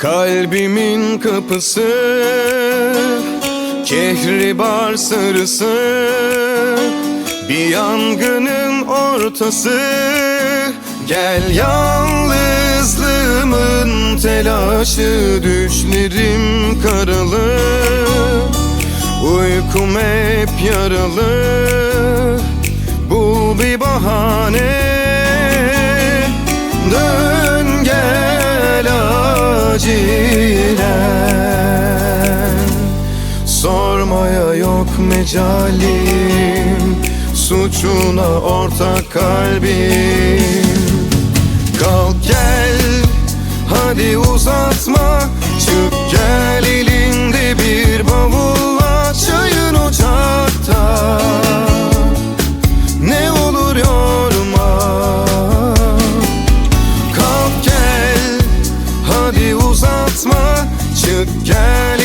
Kalbimin kapısı Kehribar sarısı Bir yangının ortası. Gel yalnızlığımın telaşı Düşlerim karalı. Uykum hep yaralı acilen Sormaya yok mecalim Suçuna ortak kalbim. Kalk gel hadi uzatma Çık uzatma Çık gel